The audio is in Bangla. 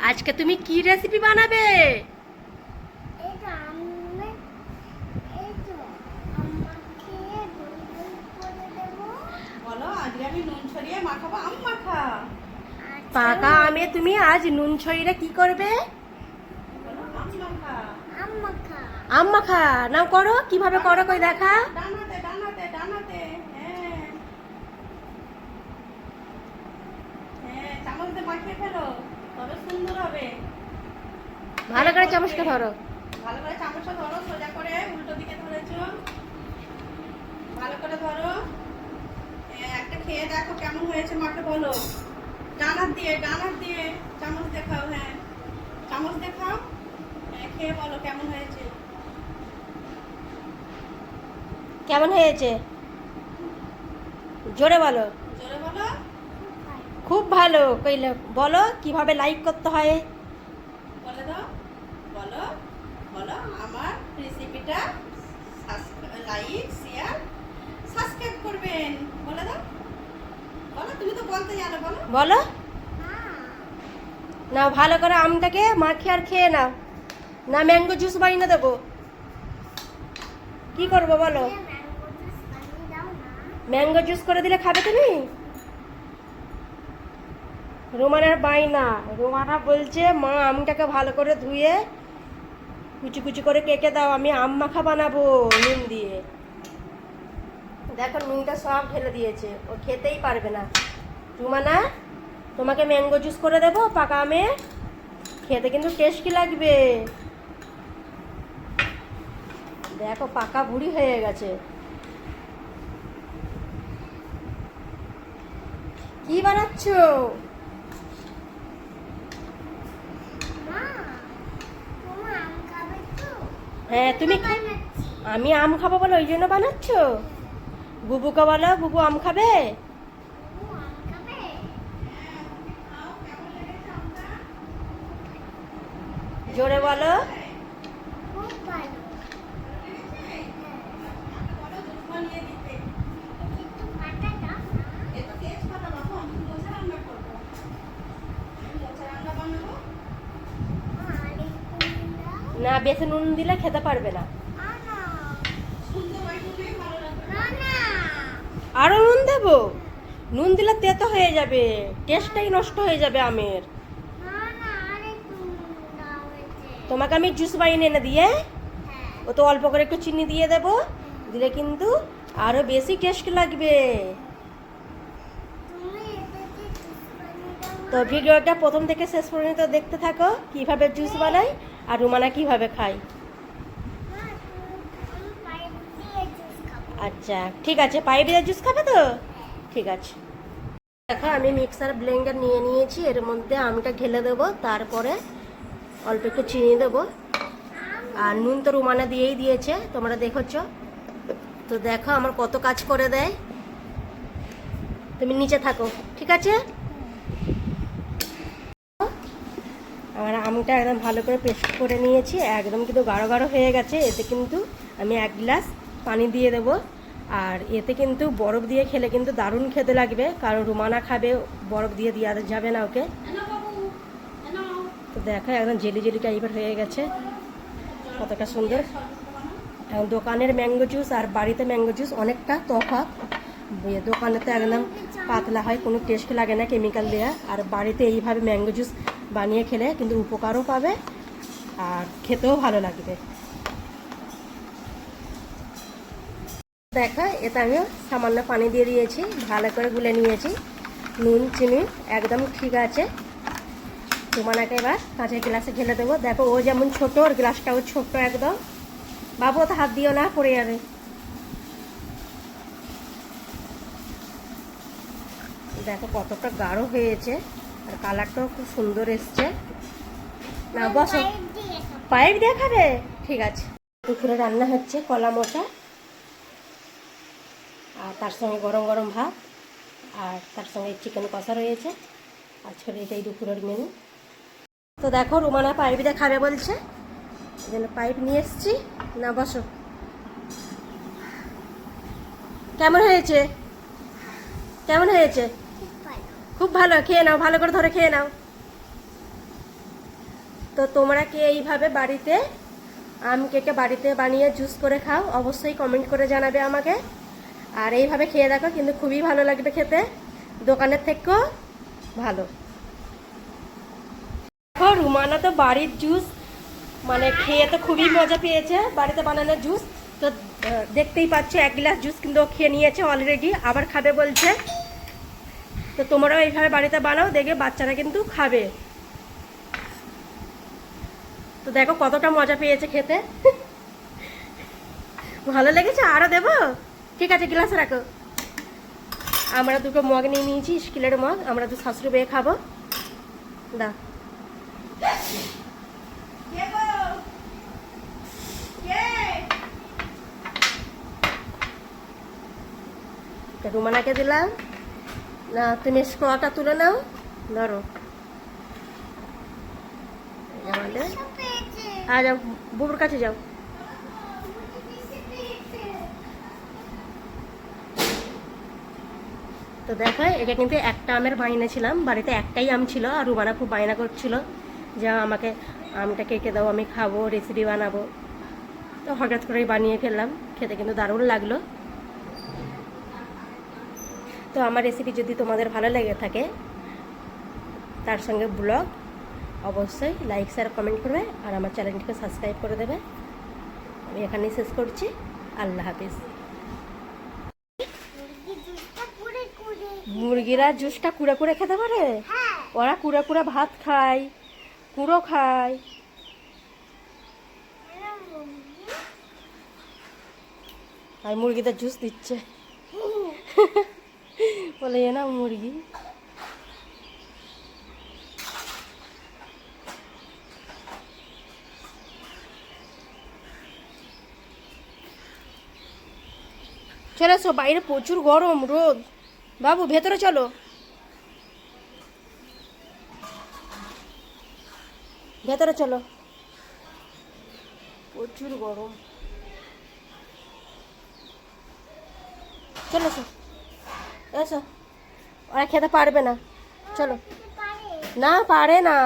আজকে তুমি কি রেসিপি বানাবে? আচ্ছা, পাকা আমে তুমি আজ নুন ছড়িয়ে কি করবে? বলো আম মাখা। নাও করো কীভাবে করো কই দেখা। ডানাতে ডানাতে ডানাতে হ্যাঁ। হ্যাঁ চামচ দিয়ে মাখিয়ে ফেলো। তবে সুন্দর হবে। ভালো করে চামচটা ধরো। ভালো করে চামচটা ধরো সোজা করে উল্টো দিকে ধরেছো। ভালো করে ধরো। হ্যাঁ, একটা খেয়ে দেখো কেমন হয়েছে মাকে বলো। ডানার দিয়ে ডানার দিয়ে চামচ দেখাও হ্যাঁ। চামচ দেখাও হ্যাঁ খেয়ে বলো কেমন হয়েছে। কেমন হয়েছে? জোরে বলো। জোরে বলো। খুব ভালো। কইলে বলো কীভাবে লাইক করতে হয়? বলে দাও। বলো বলো আমার রেসিপিটা লাইক শেয়ার সাবস্ক্রাইব করবেন। বলে দাও। বলো তুমি তো বলতে জানো বলো। বলো। হ্যাঁ নাও ভালো করে আমটাকে মাখিয়ে আর খেয়ে নাও। না ম্যাঙ্গো জুস বানিয়ে দেবো। কি করব বলো? ম্যাঙ্গো জুস বানিয়ে দাও না। ম্যাঙ্গো জুস করে দিলে খাবে তুমি? রোমানের বাইনা রোমানা বলছে, মা আমটাকে ভালো করে ধুয়ে কুচি কুচি করে কেটে দাও, আমি আম মাখা বানাবো নুন দিয়ে। দেখো, নুনটা সব ঢেলে দিয়েছে, ও খেতেই পারবে না। রুমানা, তোমাকে ম্যাঙ্গো জুস করে দেবো, পাকা আমে খেতে কিন্তু টেস্টি লাগবে। দেখো, পাকা বুড়ি হয়ে গেছে। কি বানাচ্ছ মা তোমার আম খাবে তো হ্যাঁ তুমি আমি আম খাব বলো ওই জন্য বানাচ্ছ? বুবুকে বলো, বুবু আম খাবে? জোরে বলো জুস বানিয়ে দিতে কিন্তু কাটা দাও না এ তো তেজপাতা বাবু আমি মোচা রান্না করব আমি মোচা রান্না বানাবো মা আরেকটু বেশি নুন দিলে খেতে পারবে না। আরও নুন দেবো? নুন দিলে তেতো হয়ে যাবে টেস্টটাই নষ্ট হয়ে যাবে আমের। তোমাকে আমি জুস বানিয়ে এনে দিয়ে ও তো অল্প করে একটু চিনি দিয়ে দেবো, দিলে কিন্তু আরও বেশি টেস্ট লাগবে। তো ভিডিওটা প্রথম থেকে শেষ পর্যন্ত দেখতে থাকো, কীভাবে জুস বানাই আর রুমানা কীভাবে খায়? আচ্ছা ঠিক আছে পাইপ দিয়ে জুস খাবে তো? ঠিক আছে। দেখো, আমি মিক্সার ব্লেন্ডার নিয়ে নিয়েছি, এর মধ্যে আমটা ঢেলে দেবো, তারপরে অল্প একটু চিনি দেবো। আর নুন তো রুমানা দিয়েই দিয়েছে, তোমরা দেখেছ। তো দেখো, আমার কত কাজ করে দেয়। তুমি নিচে থাকো, ঠিক আছে? আমার আমটা একদম ভালো করে পেস্ট করে নিয়েছি একদম কিন্তু গাঢ় গাঢ় হয়ে গেছে এতে কিন্তু আমি এক গ্লাস পানি দিয়ে দেবো। আর এতে কিন্তু বরফ দিয়ে খেলে কিন্তু দারুণ খেতে লাগবে কারণ রুমানা খাবে বরফ দিয়ে দেওয়া যাবে না ওকে। তো দেখো একদম জেলি জেলি টাইপের হয়ে গেছে। কতটা সুন্দর। এখন দোকানের ম্যাঙ্গো জুস আর বাড়িতে ম্যাঙ্গো জুস অনেকটা তফাৎ। দোকানে তো একদম পাতলা হয় কোনো টেস্ট লাগে না কেমিক্যাল দেওয়া আর বাড়িতে এইভাবে ম্যাঙ্গো জুস বানিয়ে খেলে কিন্তু উপকারও পাবে আর খেতেও ভালো লাগবে। দেখো এতে আমি সামান্য পানি দিয়ে দিয়েছি, ভালো করে গুলে নিয়েছি। নুন, চিনি একদম ঠিক আছে। তোমানাকে এবার কাঁচের গ্লাসে ঢেলে দেবো। দেখো, ও যেমন ছোট, ওর গ্লাসটাও ছোট্ট একদম। বাবু তো হাত দিও না, পড়ে যাবে। দেখো, কতটা গাঢ় হয়েছে। কালারটাও খুব সুন্দর এসছে। না, বসো। পাইপ দিয়ে খাব পাইপ দিয়ে খাবে ঠিক আছে। দুপুরে রান্না হচ্ছে কলা মোচা আর তার সঙ্গে গরম গরম ভাত আর তার সঙ্গে চিকেন কষা রয়েছে। ছোটো এটাই দুপুরের মেনু তো দেখো, রুমানা পাইপ দিয়ে খাবে বলছে। জন্য পাইপ নিয়ে এসছি। না, বসো। কেমন হয়েছে? কেমন হয়েছে? খুব ভালো, খেয়ে নাও, ভালো করে ধরে খেয়ে নাও। তো তোমরা কি এইভাবে বাড়িতে আম কেটে বাড়িতে বানিয়ে জুস করে খাও? অবশ্যই কমেন্ট করে জানাবে আমাকে। আর এইভাবে খেয়ে দেখো, কিন্তু খুবই ভালো লাগবে খেতে। দোকানের থেকেও ভালো। দেখো রুমানা তো বাড়ির জুস মানে খেয়ে তো খুবই মজা পেয়েছে, বাড়িতে বানানো জুস। তো দেখতেই পাচ্ছ, এক গ্লাস জুস কিন্তু খেয়ে নিয়েছে অলরেডি আবার খাবে বলছে। তো তোমরাও এইভাবে বাড়িতে বানাও দেখে বাচ্চারা কিন্তু খাবে। তো দেখো কতটা মজা পেয়েছে খেতে। ভালো লেগেছে? আরও দেবো? ঠিক আছে গ্লাসে রাখো। আমরা দুটো মগ নিয়ে নিয়েছি স্টিলের মগ। আমরা তো শাশুড়ি বেয়ে খাব। দা। রুমানাকে দিলাম। না, তুমি স্ক্রটা তুলে নাও। ধরো। এই যে আমাদের। সব পেয়েছে আ যাও, বুবুর কাছে যাও। তো দেখো এটা কিন্তু একটা আমের বায়না ছিলাম। বাড়িতে একটাই আম ছিল আর রুমানা খুব বায়না করছিল। যে আমাকে আমটা কেটে দাও, আমি খাব রেসিপি বানাবো। তো হঠাৎ করেই বানিয়ে ফেললাম। খেতে কিন্তু দারুণ লাগল। তো আমার রেসিপি যদি তোমাদের ভালো লেগে থাকে তার সঙ্গে ব্লগ অবশ্যই লাইক শেয়ার কমেন্ট করবে আর আমার চ্যানেলটিকে সাবস্ক্রাইব করে দেবে। আমি এখানেই শেষ করছি। আল্লাহ হাফিজ। মুরগিরা জুসটা কুড়ে কুড়ে খেতে পারে? হ্যাঁ। ওরা কুড়ে কুড়ে ভাত খায় কুড়ো খায়। আর মুরগিদের জুস দিচ্ছে। বলে না মুরগি। চলে এসো, বাইরে প্রচুর গরম রোদ। বাবু, ভেতরে চলো। ভেতরে চলো। প্রচুর গরম। চলো এসো। এসো। ওরা খেতে পারবে না। চলো। না পারে না।